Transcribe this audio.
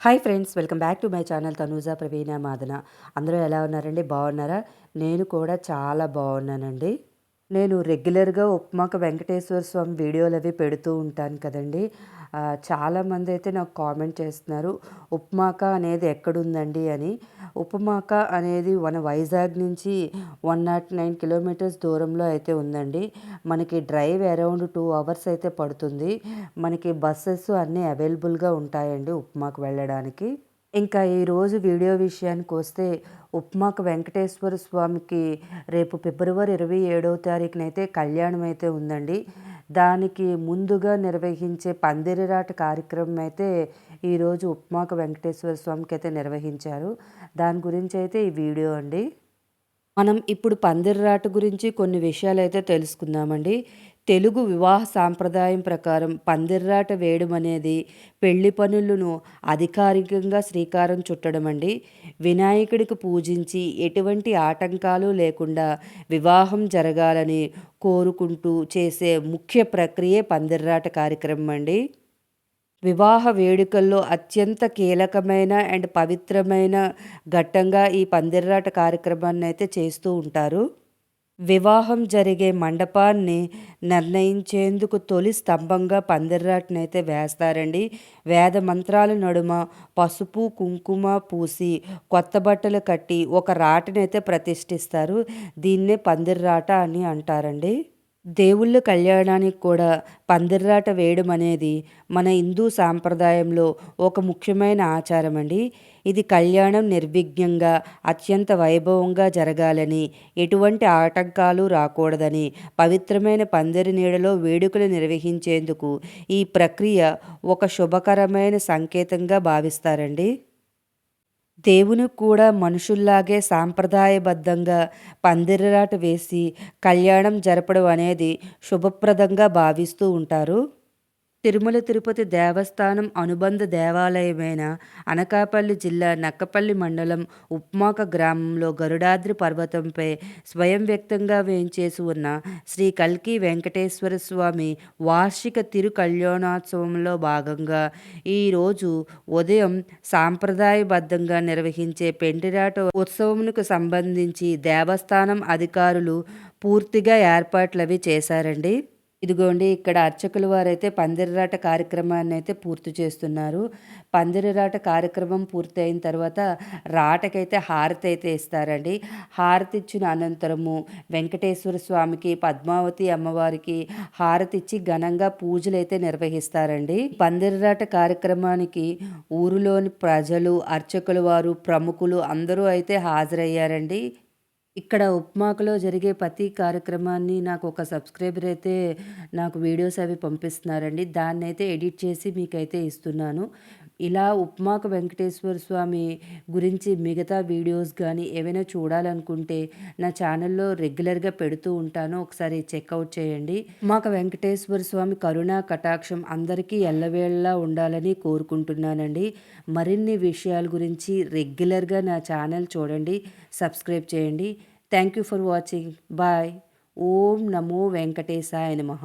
Hi friends welcome back to my channel Tanuja Praveena Madana అందరూ ఎలా ఉన్నారండి? బాగున్నారా? నేను కూడా చాలా బాగున్నానండి. నేను రెగ్యులర్గా ఉప్మాక వెంకటేశ్వర స్వామి వీడియోలు అవి పెడుతూ ఉంటాను కదండి. చాలామంది అయితే నాకు కామెంట్ చేస్తున్నారు ఉప్మాక అనేది ఎక్కడుందండి? అని. ఉప్మాక అనేది మన వైజాగ్ నుంచి వన్ నాట్ నైన్ కిలోమీటర్స్ దూరంలో అయితే ఉందండి. మనకి డ్రైవ్ అరౌండ్ టూ అవర్స్ అయితే పడుతుంది. మనకి బస్సెస్ అన్నీ అవైలబుల్గా ఉంటాయండి ఉప్మాకు వెళ్ళడానికి. ఇంకా ఈరోజు వీడియో విషయానికి వస్తే ఉప్మాక వెంకటేశ్వర స్వామికి రేపు ఫిబ్రవరి ఇరవై ఏడవ తారీఖునైతే కళ్యాణం అయితే ఉందండి. దానికి ముందుగా నిర్వహించే పందిరిరాట కార్యక్రమం అయితే ఈరోజు ఉప్మాక వెంకటేశ్వర స్వామికి అయితే నిర్వహించారు. దాని గురించి అయితే ఈ వీడియో అండి. మనం ఇప్పుడు పందిరిరాట గురించి కొన్ని విషయాలు అయితే తెలుసుకుందామండి. తెలుగు వివాహ సాంప్రదాయం ప్రకారం పందిర్రాట వేయడం అనేది పెళ్ళి పనులను అధికారికంగా శ్రీకారం చుట్టడం అండి. వినాయకుడికి పూజించి ఎటువంటి ఆటంకాలు లేకుండా వివాహం జరగాలని కోరుకుంటూ చేసే ముఖ్య ప్రక్రియ పందిర్రాట కార్యక్రమం అండి. వివాహ వేడుకల్లో అత్యంత కీలకమైన అండ్ పవిత్రమైన ఘట్టంగా ఈ పందిర్రాట కార్యక్రమాన్ని అయితే చేస్తూ ఉంటారు. వివాహం జరిగే మండపాన్ని నిర్ణయించేందుకు తొలి స్తంభంగా పందిర్రాటినైతే వేస్తారండి. వేద మంత్రాల నడుమ పసుపు కుంకుమ పూసి కొత్త బట్టలు కట్టి ఒక రాటనైతే ప్రతిష్ఠిస్తారు. దీన్నే పందిర్రాట అని అంటారండి. దేవుళ్ళ కళ్యాణానికి కూడా పందిర్రాట వేయడం అనేది మన హిందూ సాంప్రదాయంలో ఒక ముఖ్యమైన ఆచారం అండి ఇది కళ్యాణం నిర్విఘ్నంగా అత్యంత వైభవంగా జరగాలని ఎటువంటి ఆటంకాలు రాకూడదని పవిత్రమైన పందిరి నీడలో వేడుకలు నిర్వహించేందుకు ఈ ప్రక్రియ ఒక శుభకరమైన సంకేతంగా భావిస్తారండి. దేవుని కూడా మనుషుల్లాగే సాంప్రదాయబద్ధంగా పందిరిరాట వేసి కళ్యాణం జరపడం అనేది శుభప్రదంగా భావిస్తూ ఉంటారు. తిరుమల తిరుపతి దేవస్థానం అనుబంధ దేవాలయమైన అనకాపల్లి జిల్లా నక్కపల్లి మండలం ఉప్మాక గ్రామంలో గరుడాద్రి పర్వతంపై స్వయం వ్యక్తంగా వేయించేసి ఉన్న శ్రీ కల్కి వెంకటేశ్వర స్వామి వార్షిక తిరు కళ్యాణోత్సవంలో భాగంగా ఈరోజు ఉదయం సాంప్రదాయబద్ధంగా నిర్వహించే పెండిరాట ఉత్సవమునకు సంబంధించి దేవస్థానం అధికారులు పూర్తిగా ఏర్పాట్లు అవి చేశారండి. ఇదిగోండి ఇక్కడ అర్చకుల వారైతే పందిరిరాట కార్యక్రమాన్ని అయితే పూర్తి చేస్తున్నారు. పందిరిరాట కార్యక్రమం పూర్తి అయిన తర్వాత రాటకైతే హారతి అయితే ఇస్తారండి. హారతి ఇచ్చిన అనంతరము వెంకటేశ్వర స్వామికి పద్మావతి అమ్మవారికి హారతి ఇచ్చి ఘనంగా పూజలు అయితే నిర్వహిస్తారండి. పందిరిరాట కార్యక్రమానికి ఊరిలోని ప్రజలు అర్చకుల వారు ప్రముఖులు అందరూ అయితే హాజరయ్యారండి. ఇక్కడ ఉప్మాకులో జరిగే ప్రతి కార్యక్రమాన్ని నాకు ఒక సబ్స్క్రైబర్ అయితే నాకు వీడియోస్ అవి పంపిస్తున్నారండి. దాన్ని అయితే ఎడిట్ చేసి మీకైతే ఇస్తున్నాను. ఇలా ఉప్మాక వెంకటేశ్వర స్వామి గురించి మిగతా వీడియోస్ కానీ ఏమైనా చూడాలనుకుంటే నా ఛానల్లో రెగ్యులర్గా పెడుతూ ఉంటాను. ఒకసారి చెక్అవుట్ చేయండి. ఉప్మాక వెంకటేశ్వర స్వామి కరుణా కటాక్షం అందరికీ ఎల్లవేళలా ఉండాలని కోరుకుంటున్నానండి. మరిన్ని విషయాల గురించి రెగ్యులర్గా నా ఛానల్ చూడండి సబ్స్క్రైబ్ చేయండి. Thank you for watching bye ఓం నమో వెంకటేశాయ నమః.